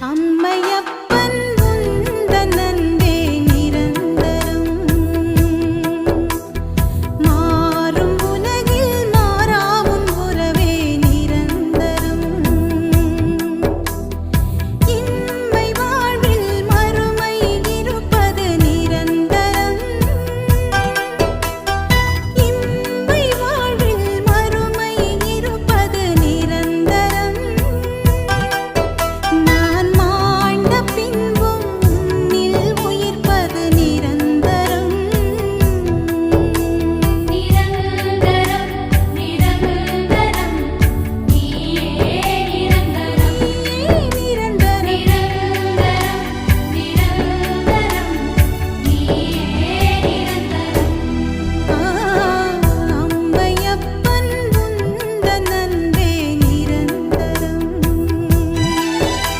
அம்மையே